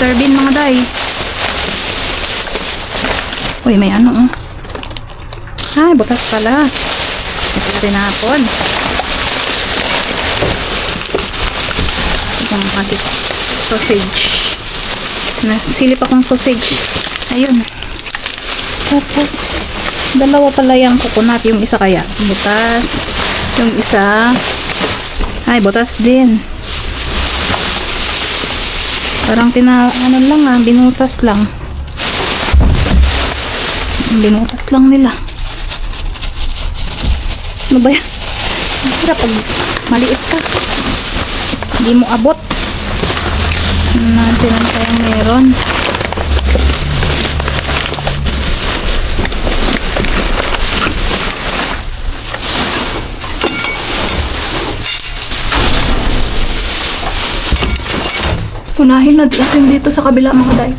Mr. Mga day. Uy, may ano oh. Ay, butas pala. Ito tinapon. Ito mga di- sausage. Nasilip akong sausage. Ayun. Tapos, dalawa pala yung coconut. Yung isa kaya, butas. Yung isa, ay, butas din. Parang tina, ano lang ah, binutas lang. Binutas lang nila. Ano ba yan? Ang hirap pag maliit ka. Hindi mo abot. Ano natin ang kayang meron. Unahin na natin dito sa kabila mga day.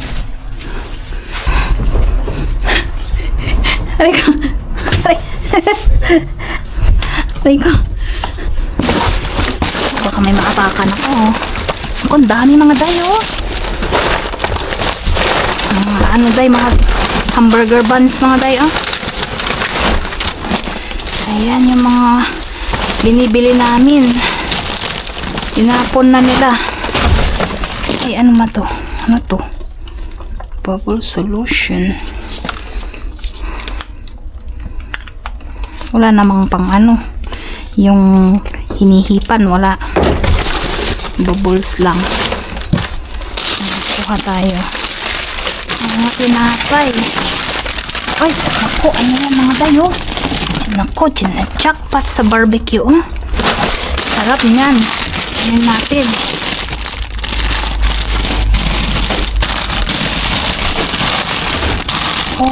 Aray ko. Baka may maapakan ako. Ako, ang dami mga day, oh. Mga ano day, mga hamburger buns mga day, oh. Ayan yung mga binibili namin. Tinapon na nila. Ay, ano ma to? Ano to? Bubble solution. Wala namang pang ano. Yung hinihipan, wala. Bubbles lang. Kuha tayo. Mga tinapay. Ay, ako, ano yan mga dayo? Nako, jackpot sa barbecue. Oh. Sarap niyan. Ayan natin. Oh,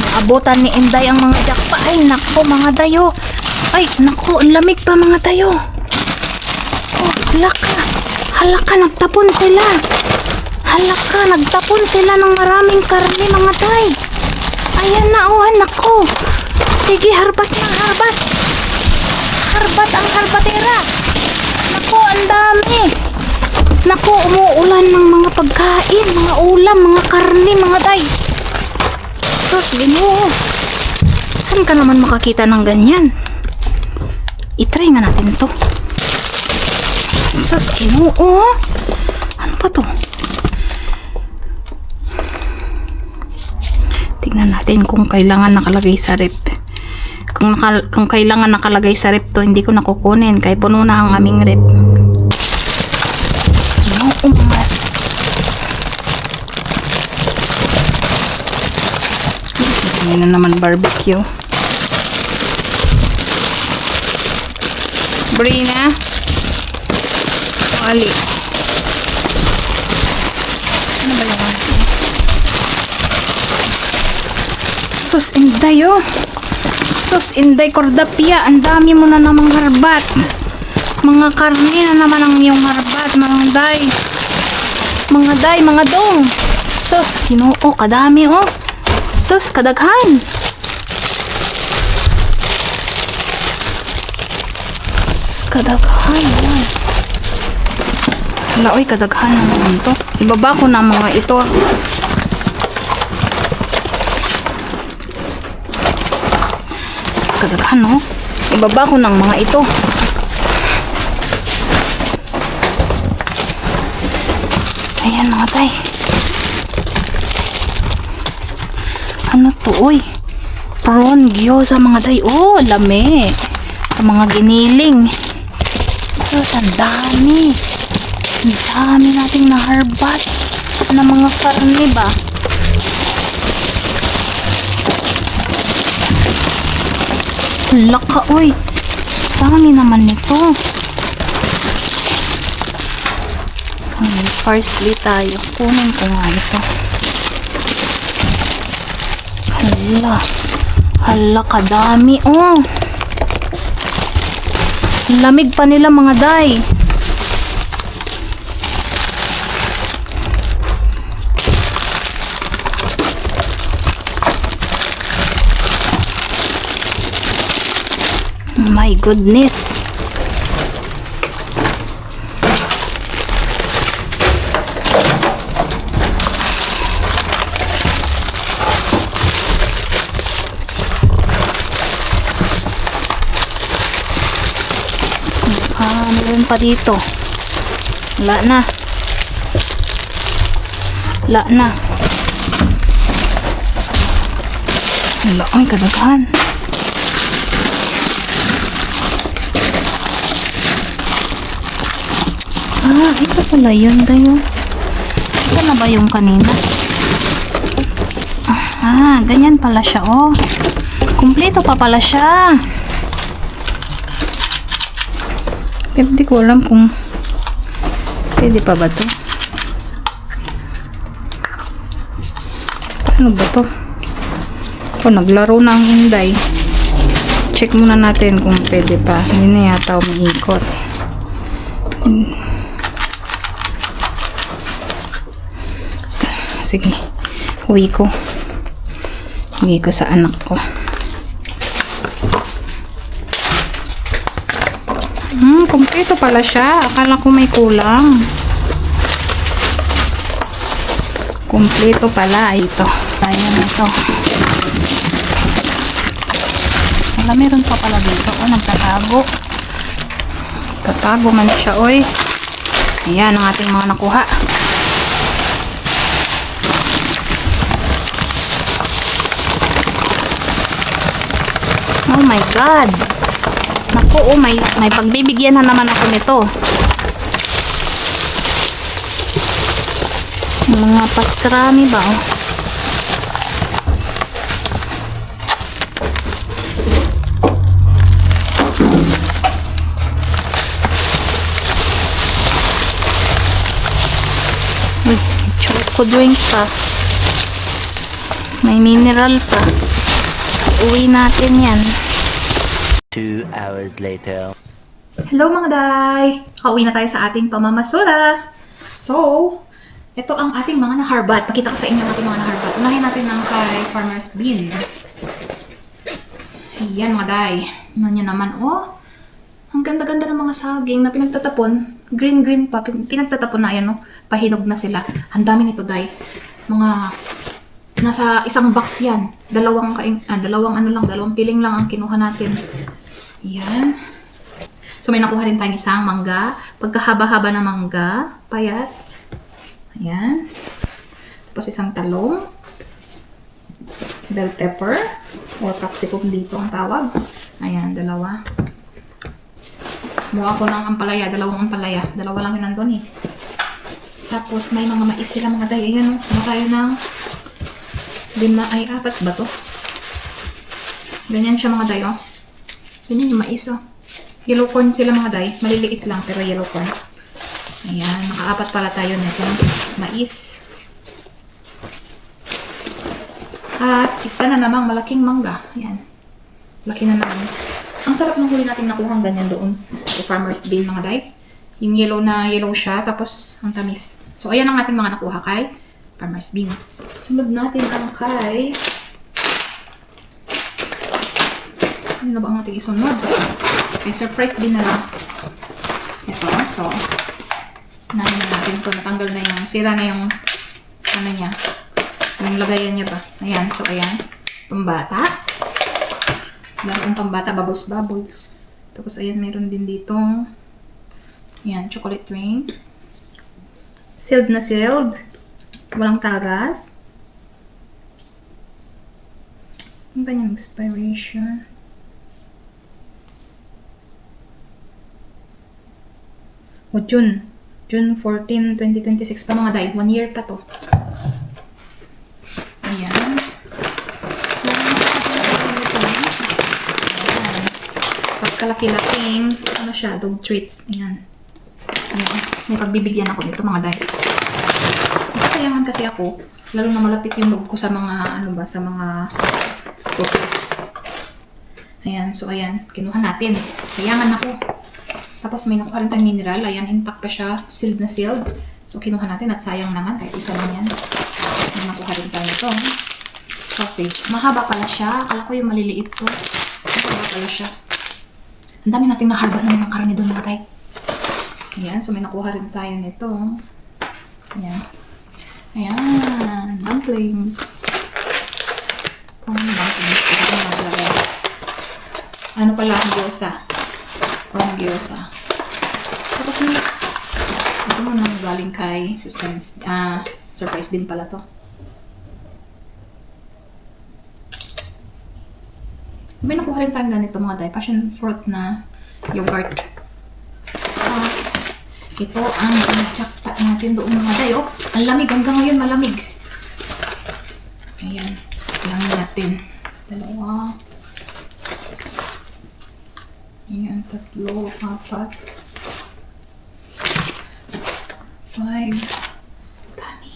naabutan ni Inday ang mga jakpa. Ay, nako mga dayo. Ay, nako, ang lamig pa mga dayo. Oh, halaka. Halaka, nagtapon sila. Halaka, nagtapon sila ng maraming karne mga day. Ayan na, oh, nako. Sige, harbat na, harbat. Harbat ang harbatera. Nako, ang dami. Nako, umuulan ng mga pagkain, mga ulam, mga karne, mga day. Sus, ginoo. Saan ka naman makakita ng ganyan? I-try nga natin to. Sus, ginoo. Ano pa to? Tingnan natin kung kailangan nakalagay sa rep. Kung, naka, kung kailangan nakalagay sa rep to, hindi ko nakukunin. Kaya puno na ang aming rep. Na naman barbecue. Brina. Ali. Ano ba ano? Sus, inday oh. Sus, inday kordapia. Ang dami mo na namang harbat. Mga karne na naman ang iyong harbat. Mga day. Mga day, mga dong. Sus, kinoo, kadami oh. Sus, kadaghan. Sus, kadaghan. Hala, oy, kadaghan naman to. Ibaba ko na mga ito. Sus, kadaghan, no? Ibaba ko ng mga ito. Ayan, mga tay. To, oy? Prawn gyoza mga day. Oh, lami. Ang mga giniling. Sus, ang dami. Ang dami nating naharbat na mga karne ba? Laka, oy. Dami naman nito. Hmm, Parsley tayo. Kunin ko nga ito. Hala. Hala, kadami. Oh. Lamig pa nila mga day. My goodness. pa dito. Wala na. Wala na. Wala, ay kadaghan. Ah, ito pala yun, dayo. Ito na ba yung kanina? Ah, ganyan pala siya, oh. Kumpleto pa pala siya. Pero di ko alam kung pwede pa ba to. Ano ba to? Oh, naglaro na ang Inday. Check muna natin kung pwede pa. Hindi na yata umiikot. Sige. Uwi ko. Uwi ko sa anak ko. Hmm, kumpleto pala siya. Akala ko may kulang. Kumpleto pala. Ito. Ayan ito. Wala, meron pa pala dito. O, nagtatago. Tatago man siya, oy. Ayan ang ating mga nakuha. Oh my God. Naku, oh, may, may pagbibigyan na naman ako nito. Mga pastrami ba, oh? Uy, choco drink pa. May mineral pa. Uwi natin yan. Two hours later. Hello mga day! Kauwi na tayo sa ating pamamasura. So, ito ang ating mga naharbat. Pakita ko sa inyo ang ating mga naharbat. Unahin natin ng kay Farmer's Bean. Ayan mga day. Ano nyo naman, oh. Ang ganda-ganda ng mga saging na pinagtatapon. Green-green pa. Pin- Pinagtatapon na, ayan, oh. Pahinog na sila. Ang dami nito, day. Mga nasa isang box yan. Dalawang, kain, ah, dalawang ano lang, dalawang piling lang ang kinuha natin. Yan. So, may nakuha rin tayong isang mangga. Pagkahaba-haba na mangga. Payat. Ayan. Tapos isang talong. Bell pepper. Or capsicum dito ang tawag. Ayan, dalawa. Mukha ko ng ampalaya. Dalawang ampalaya. Dalawa lang yun nandun eh. Tapos may mga mais sila mga tayo. Ayan o. Ano tayo ng lima ay apat ba to? Ganyan siya mga tayo. Ganyan yung mais oh. Yellow corn sila mga day. Maliliit lang pero yellow corn. Ayan, nakaapat pala tayo nito. Mais. At isa na namang malaking mangga. Ayan. Laki na naman. Ang sarap ng huli natin nakuha ang ganyan doon. Sa farmer's bean mga day. Yung yellow na yellow siya, tapos ang tamis. So, ayan ang ating mga nakuha kay farmer's bean. Sunod natin ang kay... Ano ba ang ating isunod? Okay, surprise din na lang. Ito, so, nahin na natin ito. Natanggal na yung, sira na yung, ano niya, yung lagayan niya ba. Ayan, so ayan. Pambata. Larong pambata, bubbles, bubbles. Tapos ayan, meron din dito. Ayan, chocolate drink. Sealed na sealed. Walang tagas. Ang kanyang expiration. O June. June 14, 2026 pa mga day. One year pa to. Ayan. So. Pagkalaki-laking, ano siya, dog treats. Ayan. Ayan. May pagbibigyan ako nito mga day. Nasasayangan kasi ako. Lalo na malapit yung loob ko sa mga, ano ba, sa mga cookies. Ayan. So, ayan. Kinuha natin. Sayangan ako. Tapos may nakuha rin tayong mineral. Ayan, intact pa siya. Sealed na sealed. So, kinuha natin at sayang naman. Kahit isa lang yan. May nakuha rin tayo ito. Sausage. Mahaba pala siya. Akala ko yung maliliit to. Mahaba pala siya. Ang dami nating naharba ng mga karne doon mga tay. Ayan, so may nakuha rin tayo nito. Ayan. Ayan, dumplings. Kung ano ko. Ano pala, gyoza. Pang gyoza. Tapos may, ito mo nang galing kay suspense, ah, surprise din pala to. May nakuha rin tayong ganito mga day, passion fruit na yogurt. At ito ang jackpot natin doon mga day. Oh, ang lamig. Hanggang ngayon malamig. Ayan. Lang natin. Dalawa. Ayan, tatlo, apat. Five. Dami.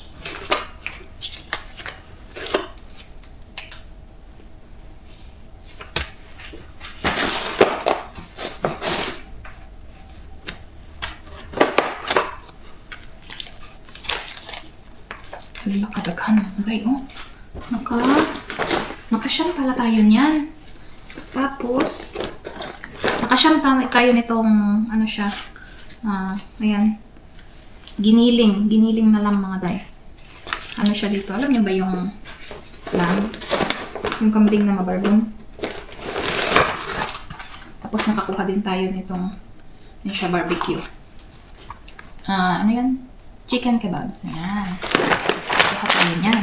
Wala kadaghan. Aray, oh. Naka, nakasyam pala tayo niyan. Tapos, nakasyam tama tayo nitong, ano siya, ah, ayan, giniling, giniling na lang mga day. Ano siya dito? Alam niyo ba yung lamb? Yung kambing na mabarbong? Tapos nakakuha din tayo nitong, ano siya, barbecue. Ah, ano yan? Chicken kebabs. Ayan. Kuha tayo niyan.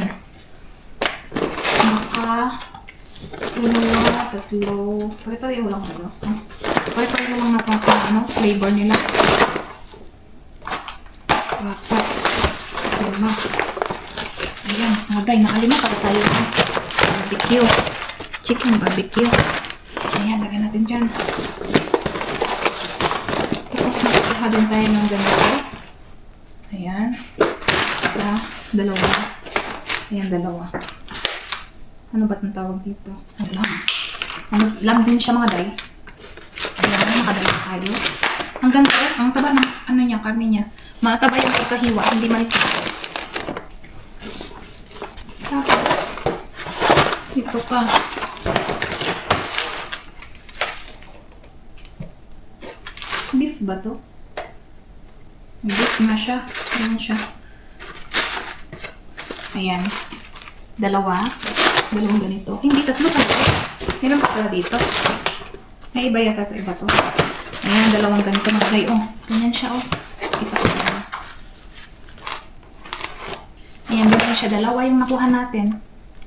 Maka, dalawa, tatlo. Pare-pareho lang ano. Pare-pareho lang na pang ano, flavor nila. Apat. Lima. Ayan, mga guy, nakalima para tayo ng barbecue. Chicken barbecue. Ayan, lagyan natin dyan. Tapos nakukuha din tayo ng ganito. Ayan. Isa, dalawa. Ayan, dalawa. Ano ba't ang tawag dito? Lang? Ano, lam din siya mga day. Nakadala tayo. Ang ganda, oh. ang taba ng ano niya, karne niya. Mataba yung pagkahiwa, hindi manipis. Tapos, ito pa. Beef ba to? Beef na siya. Ayan siya. Ayan. Dalawa. Dalawang ganito. Hindi, tatlo pala. Meron pa pala dito. May iba yata ito. Iba to. Ayan, dalawang ganito mga guy. Oh, ganyan siya oh. Inyo. Ayan, ganyan siya. Dalawa yung nakuha natin.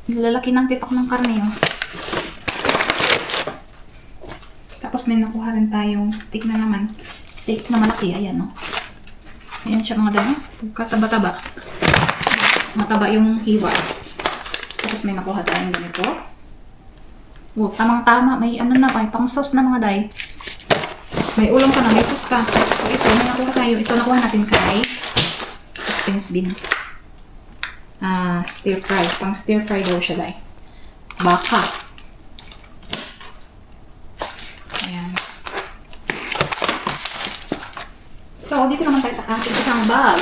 Lalaki ng tipak ng karne oh. Tapos may nakuha rin tayong steak na naman. Steak na malaki. Ayan oh. Ayan siya mga dami. Pagkataba-taba. Mataba yung hiwa. Tapos may nakuha tayong ganito. Oh, tamang-tama. May ano na, may pang sauce na mga day. May ulam ka na, may sauce ka. So ito, may nakuha tayo. Ito nakuha natin kay suspense bean. Ah, stir fry. Pang stir fry daw siya, day. Baka. Ayan. So, dito naman tayo sa ating isang bag.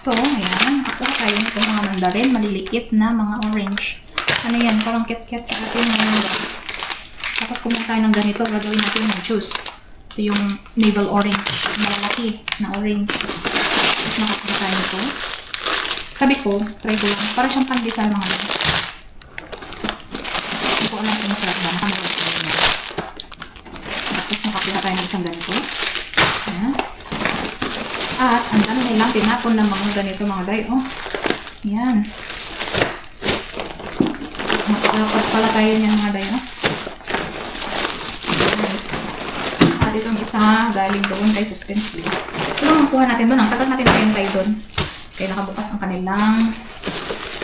So, ayan. Tayo nito mga mandarin. Maliliit na mga orange. Ano yan? Parang kit-kit sa ating mga bag. Tapos kumuha tayo ng ganito. Gagawin natin ng juice. Ito yung navel orange. Malalaki na orange. Tapos nakakuha tayo nito. Sabi ko, try ko lang. Para siyang pandesal mga bag. Hindi ko alam kung masarap ba. Nakamagod ko. Tapos nakakuha tayo ng isang ganito. Ayan. At ang dami nilang tinapon ng mga ganito mga day. Oh. Yan. Nakakapag pala tayo niyan mga day. Oh. At itong isa galing doon kay Suspense Lee. Ito lang makuha natin doon. Ang tagal natin tayo doon. Kaya nakabukas ang kanilang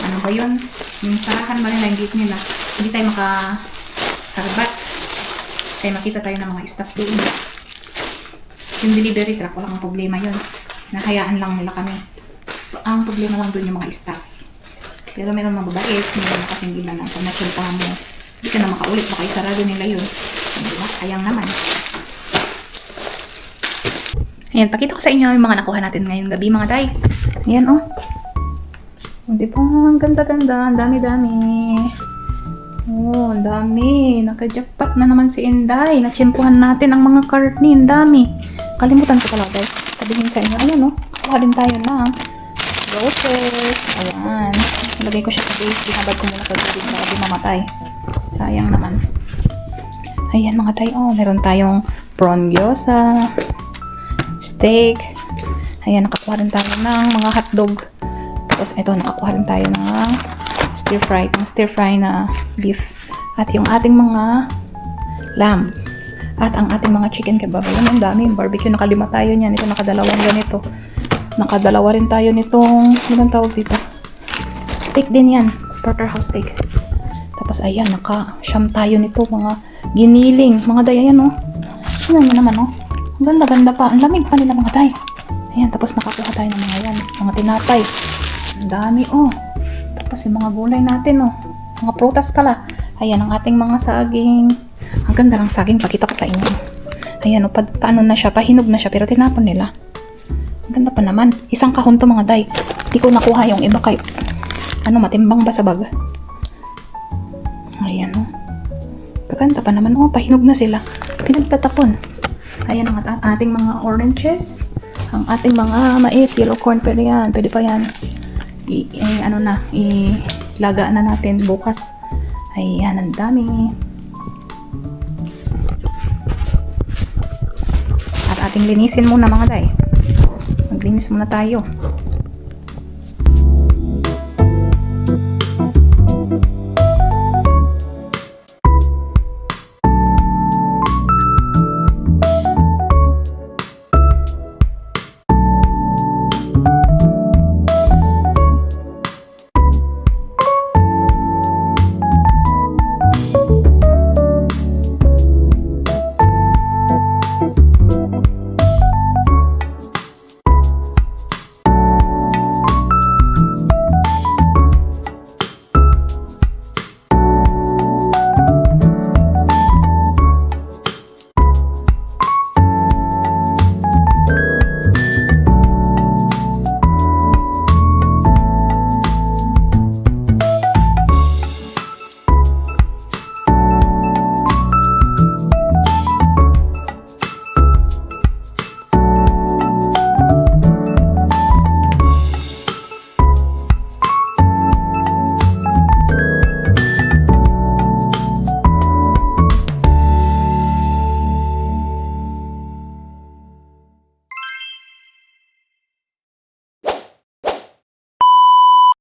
ano ba yun? Yung sarahan ba nila, yung gate nila. Hindi tayo makakarbat. Kaya makita tayo ng mga staff doon. Yung delivery truck, walang problema yun. Nahayaan lang nila kami. Ang problema lang doon yung mga staff. Pero meron mga babait, meron kasing iba na pag natsulpahan mo, hindi ka na makaulit, baka isarado nila yun. Di ba? Sayang naman. Ayan, pakita ko sa inyo yung mga nakuha natin ngayong gabi, mga day. Ayan, oh. O, di ba? Ang ganda-ganda. Ang dami-dami. Oh, ang dami. Naka-jackpot na naman si Inday. Natsyempuhan natin ang mga karne. Ang dami. Kalimutan ko pala, guys. Sabihin sa inyo. Ayan, oh. Kuha din tayo ng roses. Ayan. Lagay ko siya sa base. Binabad ko muna sa tubig para di mamatay. Sayang naman. Ayan, mga tayo. Oh, meron tayong prawn gyoza, steak. Ayan, nakakuha rin tayo ng mga hotdog. Tapos ito, nakakuha rin tayo ng stir fry, ng stir fry na beef. At yung ating mga lamb. At ang ating mga chicken kebab. Ayan, ang dami. Yung barbecue, nakalima tayo niyan. Ito, nakadalawang ganito. Nakadalawa rin tayo nitong, anong tawag dito? Steak din yan. Porterhouse steak. Tapos ayan, naka-sham tayo nito. Mga giniling. Mga day, ayan oh. Tingnan mo naman oh. Ang ganda-ganda pa. Ang lamig pa nila mga day. Ayan, tapos nakakuha tayo ng mga yan. Mga tinapay. Ang dami oh. Tapos yung mga gulay natin oh. Mga prutas pala. Ayan, ang ating mga saging. Ang ganda ng saging. Pakita ko sa inyo. Ayan, oh, pa, paano na siya? Pahinog na siya, pero tinapon nila. Ang ganda pa naman. Isang kahon to mga day. Di ko nakuha yung iba kay... Ano, matimbang ba sa bag? Ayan, oh. Kaganda pa naman. Oh, pahinog na sila. Pinagtatapon. Ayan ang at- ating mga oranges. Ang ating mga mais, yellow corn, pwede yan. Pwede pa yan. I, i- ano na, ilaga na natin bukas. Ayan, ang dami. Ating linisin muna mga day. Maglinis muna tayo.